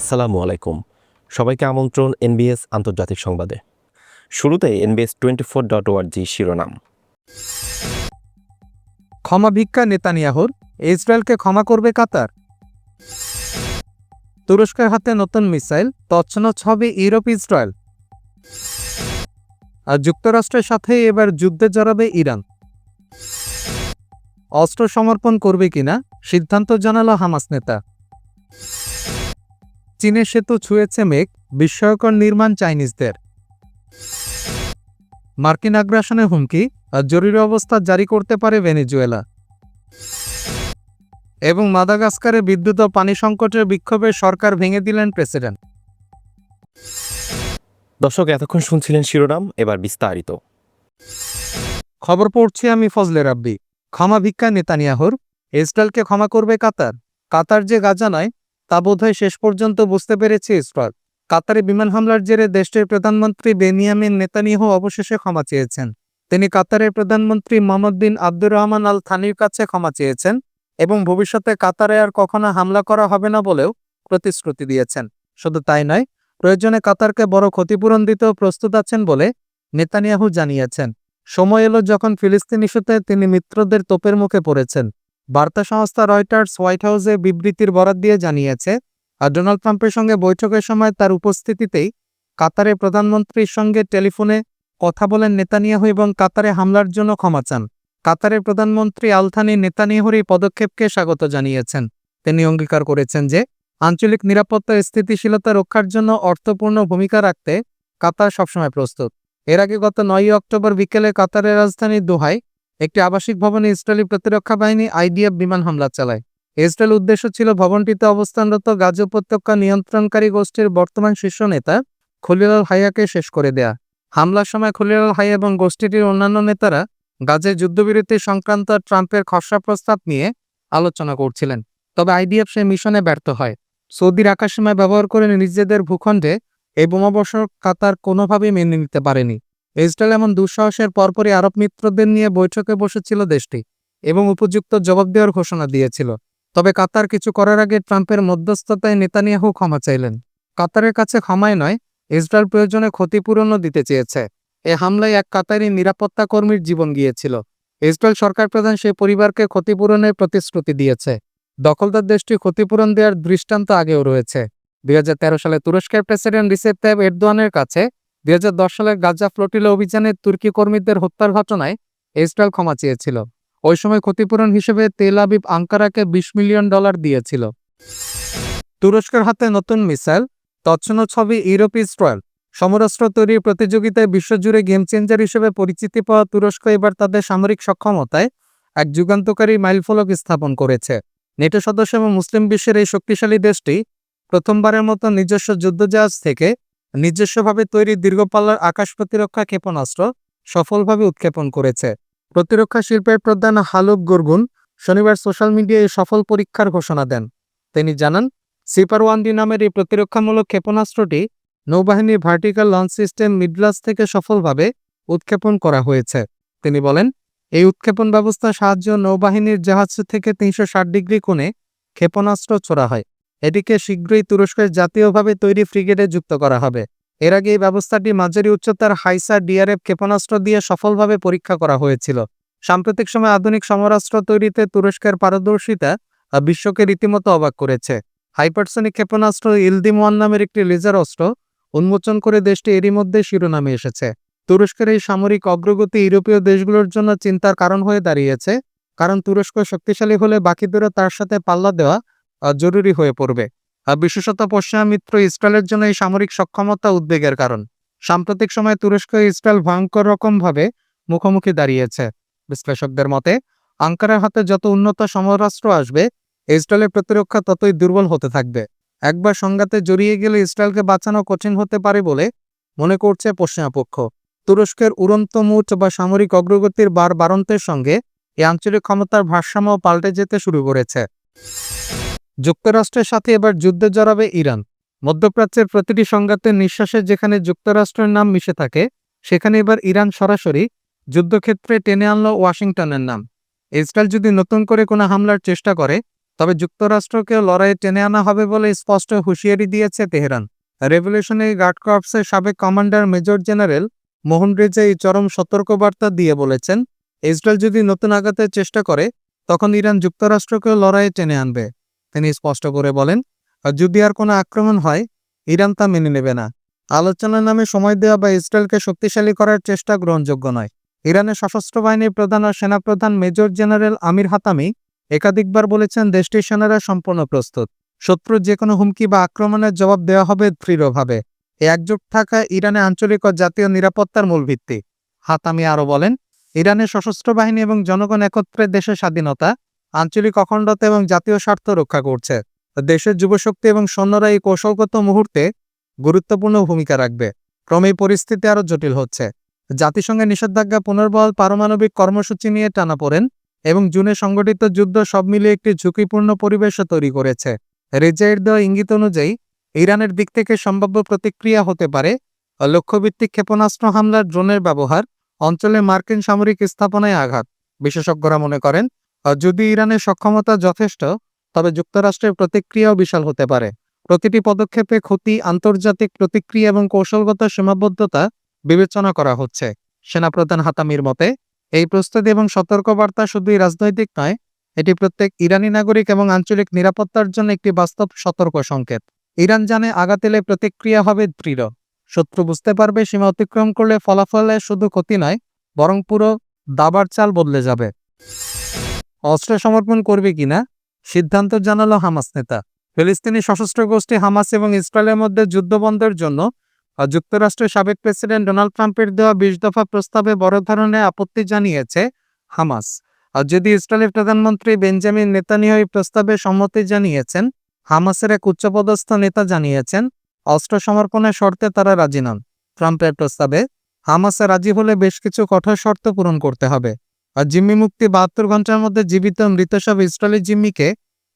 আসসালামু আলাইকুম। সবাইকে আমন্ত্রণ এনবিএস আন্তর্জাতিক সংবাদে। শুরুতে এনবিএস টোয়েন্টি ফোর ডট ওয়ার্জি শিরোনাম। ক্ষমা ভিক্ষা নেতানিয়াহুর, ইসরায়েলকে ক্ষমা করবে কাতার। তুরস্কের হাতে নতুন মিসাইল, তছনছ হবে ইউরোপ, ইসরায়েল। আর যুক্তরাষ্ট্রের সাথে এবার যুদ্ধে জড়াবে ইরান। অস্ত্র সমর্পণ করবে কিনা, সিদ্ধান্ত জানালো হামাস নেতা। চীনের সেতু ছুঁয়েছে মেঘ বিস্ময়কর নির্মাণ চাইনিজদের। মার্কিন আগ্রাসনের হুমকি আর জরুরি অবস্থা জারি করতে পারে ভেনেজুয়েলা। এবং মাদাগাস্কারে বিদ্যুৎ ও পানি সংকটের বিক্ষোভে সরকার ভেঙে দিলেন প্রেসিডেন্ট। দর্শক এতক্ষণ শুনছিলেন শিরোনাম এবার বিস্তারিত। খবর পড়ছি আমি ফজলে রাব্বি। ক্ষমা ভিক্ষা নেতানিয়াহুর ইসরায়েলকে ক্ষমা করবে কাতার। কাতার যে গাজা নয় তা বোধহয় শেষ পর্যন্ত বুঝতে পেরেছে ইসরায়েল কাতারে বিমান হামলার জেরে দেশটির প্রধানমন্ত্রী বেনিয়ামিন নেতানিয়াহু অবশেষে ক্ষমা চেয়েছেন। তিনি কাতারের প্রধানমন্ত্রী মোহাম্মদ বিন আব্দুর রহমান আল থানির কাছে ক্ষমা চেয়েছেন এবং ভবিষ্যতে কাতারে আর কখনো হামলা করা হবে না বলেও প্রতিশ্রুতি দিয়েছেন। শুধু তাই নয়, প্রয়োজনে কাতারকে বড় ক্ষতিপূরণ দিতেও প্রস্তুত আছেন বলে নেতানিয়াহু জানিয়েছেন। সময় এলো যখন ফিলিস্তিন ইস্যুতে তিনি মিত্রদের তোপের মুখে পড়েছেন। বার্তা সংস্থা রয়টার্স হোয়াইট হাউসে বিবৃতির বরাত দিয়ে জানিয়েছে ডোনাল্ড ট্রাম্পের সঙ্গে বৈঠকের সময় তার উপস্থিতিতেই কাতারে প্রধানমন্ত্রীর সঙ্গে টেলিফোনে কথা বলেন নেতানিয়াহু এবং কাতারে হামলার জন্য ক্ষমা চান। কাতারের প্রধানমন্ত্রী আলথানি নেতানিয়াহুর এই পদক্ষেপকে স্বাগত জানিয়েছেন। তিনি অঙ্গীকার করেছেন যে, আঞ্চলিক নিরাপত্তা, স্থিতিশীলতা রক্ষার জন্য অর্থপূর্ণ ভূমিকা রাখতে কাতার সবসময় প্রস্তুত। এর আগে গত নয়ই অক্টোবর বিকেলে কাতারের রাজধানী দোহায় একটি আবাসিক ভবনে ইসরায়েলি প্রতিরক্ষা বাহিনী আইডিএফ বিমান হামলা চালায়। ইসরায়েল উদ্দেশ্য ছিল ভবনটিতে অবস্থানরত গাজ উপত্যকা নিয়ন্ত্রণকারী গোষ্ঠীর বর্তমান শীর্ষ নেতা খলিলাল হাইয়াকে শেষ করে দেয়া। হামলার সময় খলিলাল হাইয়া এবং গোষ্ঠীটির অন্যান্য নেতারা গাজে যুদ্ধবিরতি সংক্রান্ত ট্রাম্পের খসড়া প্রস্তাব নিয়ে আলোচনা করছিলেন। তবে আইডিএফ সে মিশনে ব্যর্থ হয়। সৌদির আকাশসীমায় ব্যবহার করে নিজেদের ভূখণ্ডে এই বোমাবর্ষণ কাতার কোনোভাবেই মেনে নিতে পারেনি। ইসরায়েল এমন দুঃসাহসের পরপরই আরব মিত্রদের নিয়ে বৈঠকে বসেছিল দেশটি এবং উপযুক্ত জবাব দেওয়ার ঘোষণা দিয়েছিল। তবে কাতার কিছু করার আগে ট্রাম্পের মধ্যস্থতায় নেতানিয়াহু ক্ষমা চাইলেন। কাতারের কাছে ক্ষমায় নয়, ইসরায়েল প্রয়োজনে ক্ষতিপূরণও দিতে চেয়েছে। এ হামলায় এক কাতারি নিরাপত্তা কর্মীর জীবন গিয়েছিল। ইসরায়েল সরকার প্রধান সেই পরিবারকে ক্ষতিপূরণের প্রতিশ্রুতি দিয়েছে। দখলদার দেশটি ক্ষতিপূরণ দেওয়ার দৃষ্টান্ত আগেও রয়েছে। দুই হাজার তেরো সালে তুরস্কের প্রেসিডেন্ট রিসেপ তাইব এরদোয়ানের কাছে দুই হাজার দশ সালের গাজা ফ্লোটিলা অভিযানে তুর্কি কর্মীদের হত্যার ঘটনায় ইসরায়েল ক্ষমা চেয়েছিল। ওই সময় ক্ষতিপূরণ হিসেবে তেল আবিব আঙ্কারাকে বিশ মিলিয়ন ডলার দিয়েছিল। তুরস্কের হাতে নতুন মিসাইল তৎসন ছবি ইউরোপ ইসরায়েল। সমরাস্ত্র তৈরির প্রতিযোগিতায় বিশ্বজুড়ে গেম চেঞ্জার হিসেবে পরিচিতি পাওয়া তুরস্ক এবার তাদের সামরিক সক্ষমতায় এক যুগান্তকারী মাইলফলক স্থাপন করেছে। নেটো সদস্য এবং মুসলিম বিশ্বের এই শক্তিশালী দেশটি প্রথমবারের মতো নিজস্ব যুদ্ধজাহাজ থেকে নিজস্বভাবে তৈরি দীর্ঘপাল্লার আকাশ প্রতিরক্ষা ক্ষেপণাস্ত্র সফলভাবে উৎক্ষেপণ করেছে। প্রতিরক্ষা শিল্পের প্রধান হালুক গুরগুন শনিবার সোশ্যাল মিডিয়ায় সফল পরীক্ষার ঘোষণা দেন। তিনি জানান, সিপার ওয়ান ডি নামের এই প্রতিরক্ষামূলক ক্ষেপণাস্ত্রটি নৌবাহিনীর ভার্টিক্যাল লঞ্চ সিস্টেম মিডলাস থেকে সফলভাবে উৎক্ষেপণ করা হয়েছে। তিনি বলেন, এই উৎক্ষেপণ ব্যবস্থার সাহায্য নৌবাহিনীর জাহাজ থেকে তিনশো ষাট ডিগ্রি কোণে ক্ষেপণাস্ত্র ছোড়া হয়। এটিকে শীঘ্রই তুরস্কের জাতীয়ভাবে তৈরি ফ্রিগেটে যুক্ত করা হবে। এর আগে এই ব্যবস্থাটি মাঝারি উচ্চতার হাইসা ডিআরএফ ক্ষেপণাস্ত্র দিয়ে সফলভাবে পরীক্ষা করা হয়েছিল। সাম্প্রতিক সময়ে আধুনিক সমরাস্ত্র তৈরিতে তুরস্কের পারদর্শিতা বিশ্বকে রীতিমতো অবাক করেছে। হাইপারসনিক ক্ষেপণাস্ত্র ইলদিম ওয়ান নামের একটি লেজার অস্ত্র উন্মোচন করে দেশটি এরই মধ্যে শিরোনামে এসেছে। তুরস্কের এই সামরিক অগ্রগতি ইউরোপীয় দেশগুলোর জন্য চিন্তার কারণ হয়ে দাঁড়িয়েছে, কারণ তুরস্ক শক্তিশালী হলে বাকিদেরও তার সাথে পাল্লা দেওয়া জরুরি হয়ে পড়বে। বিশেষত পশ্চিমা মিত্র ইসরায়েলের জন্য এই সামরিক সক্ষমতা উদ্বেগের কারণ। সাম্প্রতিক সময়ে তুরস্ক ইসরায়েল ভয়ঙ্কর রকমভাবে মুখোমুখি দাঁড়িয়েছে। বিশ্লেষকদের মতে, আঙ্কারের হাতে যত উন্নত সমরাস্ত্র আসবে, ইসরায়েলের প্রতিরক্ষা ততই দুর্বল হতে থাকবে। একবার সংঘাতে জড়িয়ে গেলে ইসরায়েলকে বাঁচানো কঠিন হতে পারে বলে মনে করছে পশ্চিমা পক্ষ তুরস্কের উড়ন্ত মুঠ বা সামরিক অগ্রগতির বার বারন্তের সঙ্গে এই আঞ্চলিক ক্ষমতার ভারসাম্য পাল্টে যেতে শুরু করেছে। যুক্তরাষ্ট্রের সাথে এবার যুদ্ধে জড়াবে ইরান। মধ্যপ্রাচ্যের প্রতিটি সংঘাতের নিঃশ্বাসে যেখানে যুক্তরাষ্ট্রের নাম মিশে থাকে, সেখানে এবার ইরান সরাসরি যুদ্ধক্ষেত্রে টেনে আনল ওয়াশিংটনের নাম। ইসরায়েল যদি নতুন করে কোনো হামলার চেষ্টা করে, তবে যুক্তরাষ্ট্রকেও লড়াইয়ে টেনে আনা হবে বলে স্পষ্ট হুঁশিয়ারি দিয়েছে তেহরান। রেভলিউশনারি গার্ড কর্পসের সাবেক commander major general Mohan Reza এই চরম সতর্কবার্তা দিয়ে বলেছেন, ইসরায়েল যদি নতুন আঘাতের চেষ্টা করে, তখন ইরান যুক্তরাষ্ট্রকেও লড়াইয়ে টেনে আনবে। তিনি স্পষ্ট করে বলেন, যদি আর কোনো আক্রমণ হয়, ইরান তা মেনে নেবে না। আলোচনার নামে সময় দেওয়া বা ইসরায়েলকে শক্তিশালী করার চেষ্টা গ্রহণযোগ্য নয়। ইরানের সশস্ত্র বাহিনীর প্রধান ও সেনাপ্রধান মেজর জেনারেল আমির হাতামি একাধিকবার বলেছেন দেশটির সেনারা সম্পূর্ণ প্রস্তুত। শত্রুর যে কোনো হুমকি বা আক্রমণের জবাব দেওয়া হবে দৃঢ়ভাবে। এই একজোট থাকা ইরানে আঞ্চলিক ও জাতীয় নিরাপত্তার মূল ভিত্তি। হাতামি আরও বলেন, ইরানের সশস্ত্র বাহিনী এবং জনগণ একত্রে দেশের স্বাধীনতা আঞ্চলিক অখণ্ডতা এবং জাতীয় স্বার্থ রক্ষা করছে। দেশের যুবশক্তি এবং সৈন্যরা এই কৌশলগত মুহূর্তে গুরুত্বপূর্ণ ভূমিকা রাখবে। ক্রমেই পরিস্থিতি আরও জটিল হচ্ছে। জাতিসংঘের নিষেধাজ্ঞা পুনর্বহাল পারমাণবিক কর্মসূচি নিয়ে টানাপোড়েন এবং জুনে সংগঠিত যুদ্ধ সব মিলিয়ে একটি ঝুঁকিপূর্ণ পরিবেশও তৈরি করেছে। রেজাইর দেওয়া ইঙ্গিত অনুযায়ী, ইরানের দিক থেকে সম্ভাব্য প্রতিক্রিয়া হতে পারে লক্ষ্যভিত্তিক ক্ষেপণাস্ত্র হামলার ড্রোনের ব্যবহার, অঞ্চলে মার্কিন সামরিক স্থাপনায় আঘাত। বিশেষজ্ঞরা মনে করেন যদি ইরানের সক্ষমতা যথেষ্ট, তবে যুক্তরাষ্ট্রের প্রতিক্রিয়াও বিশাল হতে পারে। প্রতিটি পদক্ষেপে ক্ষতি, আন্তর্জাতিক প্রতিক্রিয়া এবং কৌশলগত সীমাবদ্ধতা বিবেচনা করা হচ্ছে। সেনাপ্রধান হাতামির মতে, এই প্রস্তুতি এবং সতর্কবার্তা শুধুই রাজনৈতিক নয়, এটি প্রত্যেক ইরানি নাগরিক এবং আঞ্চলিক নিরাপত্তার জন্য একটি বাস্তব সতর্ক সংকেত। ইরান জানে আঘাত এলে প্রতিক্রিয়া হবে দৃঢ়। শত্রু বুঝতে পারবে সীমা অতিক্রম করলে ফলাফলে শুধু ক্ষতি নয়, বরং পুরো দাবার চাল বদলে যাবে। অস্ত্র সমর্পণ করবে কিনা? সিদ্ধান্ত জানালো হামাস নেতা। ফিলিস্তিনি সশস্ত্র গোষ্ঠী হামাস এবং ইসরায়েলের মধ্যে যুদ্ধ বন্ধের জন্য যুক্তরাষ্ট্রের সাবেক প্রেসিডেন্ট ডোনাল্ড ট্রাম্পের দেওয়া বিশ দফা প্রস্তাবে বড় ধরনের আপত্তি জানিয়েছে হামাস। আর যদি ইসরায়েলের প্রধানমন্ত্রী বেঞ্জামিন নেতানিয়াহু এই প্রস্তাবে সম্মতি জানিয়েছেন, হামাসের এক উচ্চপদস্থ নেতা জানিয়েছেন, অস্ত্র সমর্পণের শর্তে তারা রাজি নন। ট্রাম্পের প্রস্তাবে হামাসে রাজি হলে বেশ কিছু কঠোর শর্ত পূরণ করতে হবে। আর জিম্মি মুক্তি বাহাত্তর ঘণ্টার মধ্যে জীবিত মৃত সব ইসরায়েলি জিম্মিকে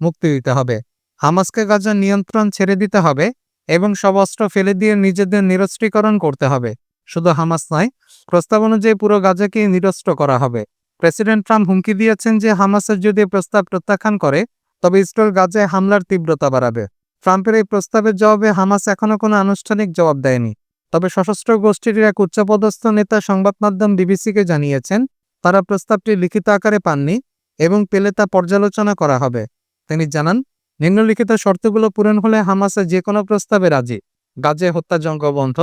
মুক্তি দিতে হবে। হামাসকে গাজার নিয়ন্ত্রণ ছেড়ে দিতে হবে এবং সব অস্ত্র ফেলে দিয়ে নিজেদের নিরস্ত্রীকরণ করতে হবে। শুধু হামাস নয়, প্রস্তাব অনুযায়ী পুরো গাজাকে নিরস্ত্র করা হবে। প্রেসিডেন্ট ট্রাম্প হুমকি দিয়েছেন যে হামাসের যদি প্রস্তাব প্রত্যাখ্যান করে, তবে ইসরায়েল গাজায় হামলার তীব্রতা বাড়াবে। ট্রাম্পের এই প্রস্তাবের জবাবে হামাস এখনও কোনো আনুষ্ঠানিক জবাব দেয়নি। তবে সশস্ত্র গোষ্ঠীর এক উচ্চপদস্থ নেতা সংবাদ মাধ্যম বিবিসিকে জানিয়েছেন তারা প্রস্তাবটি লিখিত আকারে পাননি এবং পেলে তা পর্যালোচনা করা হবে। তিনি জানান, নিম্নলিখিত শর্তগুলো পূরণ হলে হামাসে যে কোনো প্রস্তাবে রাজি। গাজে হত্যাযজ্ঞ বন্ধ,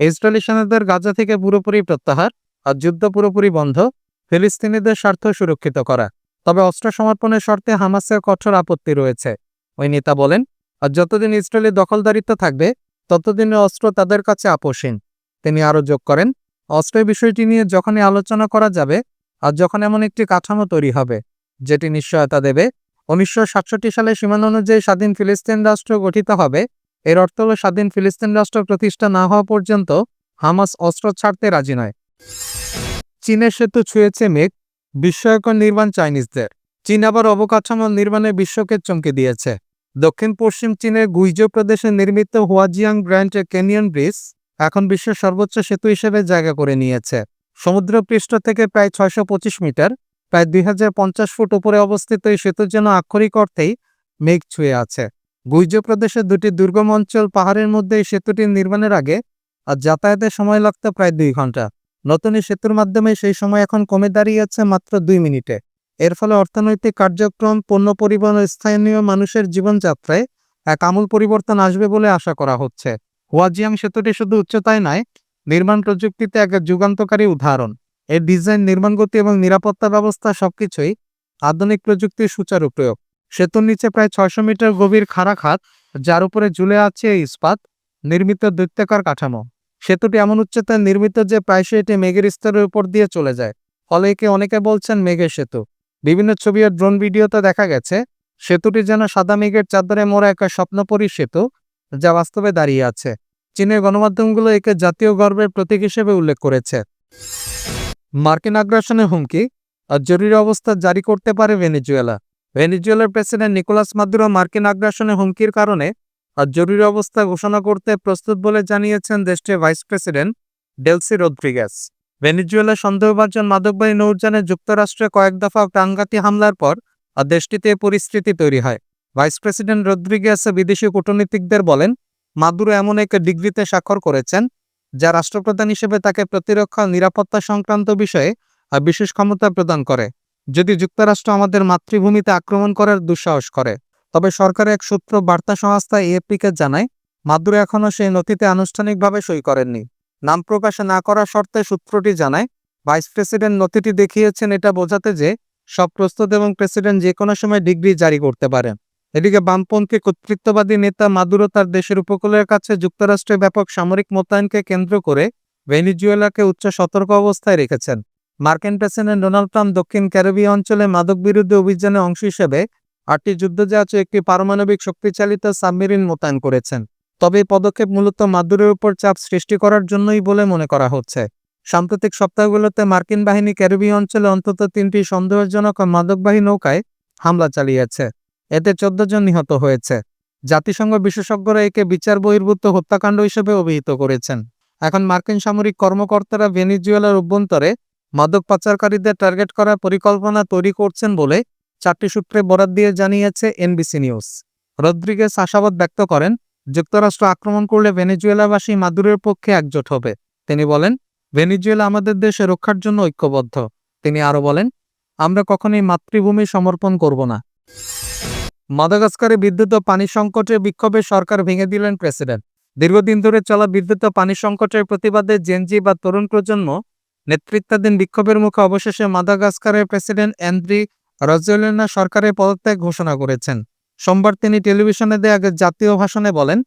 ইসরায়েলি সেনাদের গাজা থেকে পুরোপুরি প্রত্যাহার আর যুদ্ধ পুরোপুরি বন্ধ, ফিলিস্তিনিদের স্বার্থ সুরক্ষিত করা। তবে অস্ত্র সমর্পণের শর্তে হামাসের কঠোর আপত্তি রয়েছে। ওই নেতা বলেন, আর যতদিন ইসরায়েলি দখলদারিত্ব থাকবে ততদিন অস্ত্র তাদের কাছে আপোষহীন। তিনি আরও যোগ করেন, অস্ত্রের বিষয়টি নিয়ে যখনই আলোচনা করা যাবে আর যখন এমন একটি কাঠামো তৈরি হবে, যেটি নিশ্চয়তা দেবে, উনিশশো সাতষট্টি সালে সীমানা অনুযায়ী স্বাধীন ফিলিস্তিন রাষ্ট্র গঠিত হবে। এর অর্থ হল স্বাধীন ফিলিস্তিন রাষ্ট্র প্রতিষ্ঠা না হওয়া পর্যন্ত হামাস অস্ত্র ছাড়তে রাজি নয়। চীনের সেতু ছুঁয়েছে মেঘ, বিস্ময়কর নির্মাণ চাইনিজদের। চীন আবার অবকাঠামো নির্মাণে বিশ্বকে চমকে দিয়েছে। দক্ষিণ পশ্চিম চীনের গুইজো প্রদেশে নির্মিত হুয়াজিয়াং গ্র্যান্ড ক্যানিয়ন ব্রিজ এখন বিশ্বের সর্বোচ্চ সেতু হিসেবে জায়গা করে নিয়েছে। সমুদ্রপৃষ্ঠ থেকে প্রায় ছয়শো পঁচিশ মিটার, প্রায় দুই হাজার পঞ্চাশ ফুট উপরে অবস্থিত এই সেতুর জন্য আক্ষরিক অর্থেই মেঘ ছুঁয়ে আছে। গুইজ প্রদেশের দুটি দুর্গম অঞ্চল পাহাড়ের মধ্যে এই সেতুটি নির্মাণের আগে আর যাতায়াতের সময় লাগতো প্রায় দুই ঘণ্টা নতুন এই সেতুর মাধ্যমে সেই সময় এখন কমে দাঁড়িয়েছে মাত্র দুই মিনিটে। এর ফলে অর্থনৈতিক কার্যক্রম, পণ্য পরিবহন স্থানীয় মানুষের জীবনযাত্রায় এক আমূল পরিবর্তন আসবে বলে আশা করা হচ্ছে। হুয়াজিয়াং সেতুটি শুধু উচ্চতায় নয় নির্মাণ প্রযুক্তিতে এক যুগান্তকারী উদাহরণ। এর ডিজাইন নির্মাণগতি এবং নিরাপত্তা ব্যবস্থা সবকিছুই আধুনিক প্রযুক্তির সুচারু প্রয়োগ। সেতুর নিচে প্রায় ছয়শো মিটার গভীর খাড়া খাত যার উপরে ঝুলে আছে ইস্পাত, নির্মিত দৈত্যাকার কাঠামো। সেতুটি এমন উচ্চতায় নির্মিত যে প্রায়শই এটি মেঘের স্তরের উপর দিয়ে চলে যায়, ফলে একে অনেকে বলছেন মেঘের সেতু। বিভিন্ন ছবি ও ড্রোন ভিডিওতে দেখা গেছে, সেতুটি যেন সাদা মেঘের চাদরে মোড়া একটা স্বপ্নপরী সেতু, যা বাস্তবে দাঁড়িয়ে আছে। চীনের গণমাধ্যমগুলো একে জাতীয় গর্বের প্রতীক হিসেবে উল্লেখ করেছে। মার্কিন আগ্রাসনের হুমকি, আর জরুরি অবস্থা জারি করতে পারে ভেনিজুয়েলা। ভেনিজুয়েলার প্রেসিডেন্ট নিকোলাস মাদুরো মার্কিন আগ্রাসনের হুমকির কারণে আর জরুরি অবস্থা ঘোষণা করতে প্রস্তুত বলে জানিয়েছেন দেশটির vice president Delcy Rodriguez Venezuela সন্দেহভাজন মাদকবাহী নৌযানে যুক্তরাষ্ট্রে কয়েক দফা প্রাণঘাতী হামলার পর আর দেশটিতে পরিস্থিতি তৈরি হয়। ভাইস প্রেসিডেন্ট রদ্রিগেস বিদেশি কূটনীতিকদের বলেন মাদুরো এমন এক ডিগ্রিতে স্বাক্ষর করেছেন, যা রাষ্ট্রপ্রধান হিসেবে তাকে প্রতিরক্ষা নিরাপত্তা সংক্রান্ত বিষয়ে বিশেষ ক্ষমতা প্রদান করে, যদি যুক্তরাষ্ট্র আমাদের মাতৃভূমিতে আক্রমণ করার দুঃসাহস করে। তবে সরকারের এক সূত্র বার্তা সংস্থা এএফপিকে জানায়, মাদুরো এখনও সেই নথিতে আনুষ্ঠানিকভাবে সই করেননি। নাম প্রকাশ না করা শর্তে সূত্রটি জানায়, ভাইস প্রেসিডেন্ট নথিটি দেখিয়েছেন এটা বোঝাতে যে সব প্রস্তুত এবং প্রেসিডেন্ট যে কোনো সময় ডিগ্রি জারি করতে পারেন। এদিকে বামপন্থী কর্তৃত্ববাদী নেতা মাদুরো তার দেশের উপকূলের কাছে যুক্তরাষ্ট্রের ব্যাপক সামরিক মোতায়েনকে কেন্দ্র করে ভেনিজুয়েলাকে উচ্চ সতর্ক অবস্থায় রেখেছেন। মার্কিন প্রেসিডেন্ট ডোনাল্ড ট্রাম্প দক্ষিণ ক্যারিবীয় অঞ্চলে মাদক বিরুদ্ধে অভিযানের অংশ হিসেবে আটটি যুদ্ধজাহাজ একটি পারমাণবিক শক্তিচালিত সাবমেরিন মোতায়েন করেছেন। তবে এই পদক্ষেপ মূলত মাদুরের উপর চাপ সৃষ্টি করার জন্যই বলে মনে করা হচ্ছে। সাম্প্রতিক সপ্তাহগুলোতে মার্কিন বাহিনী ক্যারিবীয় অঞ্চলে অন্তত তিনটি সন্দেহজনক মাদকবাহী নৌকায় হামলা চালিয়েছে। এতে চোদ্দ জন নিহত হয়েছে। জাতিসংঘ বিশেষজ্ঞরা একে বিচার বহির্ভূত হত্যাকাণ্ড হিসেবে অভিহিত করেছেন। এখন মার্কিন সামরিক কর্মকর্তারা ভেনিজুয়েলার অভ্যন্তরে মাদক পাচারকারীদের টার্গেট করার পরিকল্পনা তৈরি করছেন বলে চারটি সূত্রে বরাত দিয়ে জানিয়েছে এনবিসি নিউজ। রদ্রিগেস আশাবাদ ব্যক্ত করেন, যুক্তরাষ্ট্র আক্রমণ করলে ভেনেজুয়েলাবাসী মাদুরের পক্ষে একজোট হবে। তিনি বলেন, ভেনেজুয়েলা আমাদের দেশে রক্ষার জন্য ঐক্যবদ্ধ। তিনি আরও বলেন, আমরা কখনোই মাতৃভূমি সমর্পণ করব না। মাদাগাস্কারে বিদ্যুৎ ও পানি সংকটে বিক্ষোভে সরকার ভেঙে দিলেন প্রেসিডেন্ট। দীর্ঘদিন ধরে চলা বিদ্যুৎ ও পানি সংকটের প্রতিবাদে জেনজি বা তরুণ প্রজন্ম নেতৃত্বাধীন বিক্ষোভের মুখে অবশেষে মাদাগাস্কারের প্রেসিডেন্ট অ্যান্দ্রি রজলিনা সরকারের পদত্যাগ ঘোষণা করেছেন। সোমবার তিনি টেলিভিশনে দেয়া জাতীয় ভাষণে বলেন,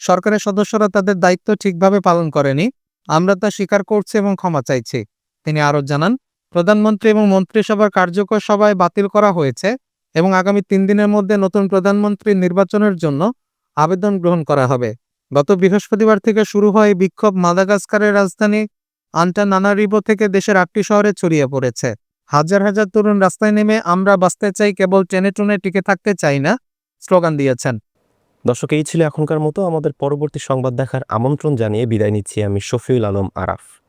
সরকারের সদস্যরা তাদের দায়িত্ব ঠিকভাবে পালন করেনি, আমরা তা স্বীকার করছি এবং ক্ষমা চাইছি। তিনি আরও জানান, প্রধানমন্ত্রী এবং মন্ত্রিসভার কার্যকর সভায় বাতিল করা হয়েছে এবং আগামী তিন দিনের মধ্যে নতুন প্রধানমন্ত্রী নির্বাচনের জন্য আবেদন গ্রহণ করা হবে। গত বৃহস্পতিবার থেকে শুরু হয় বিক্ষোভ মাদাগাস্কারের রাজধানী আন্টা আন্টানানারিভো থেকে দেশের আটটি শহরে ছড়িয়ে পড়েছে। হাজার হাজার তরুণ রাস্তায় নেমে আমরা বাঁচতে চাই, কেবল টেনে টুনে টিকে থাকতে চাই না, স্লোগান দিয়েছেন। দর্শক, এই ছিল এখনকার মতো। আমাদের পরবর্তী সংবাদ দেখার আমন্ত্রণ জানিয়ে বিদায় নিচ্ছি আমি শফিউল আলম আরাফ।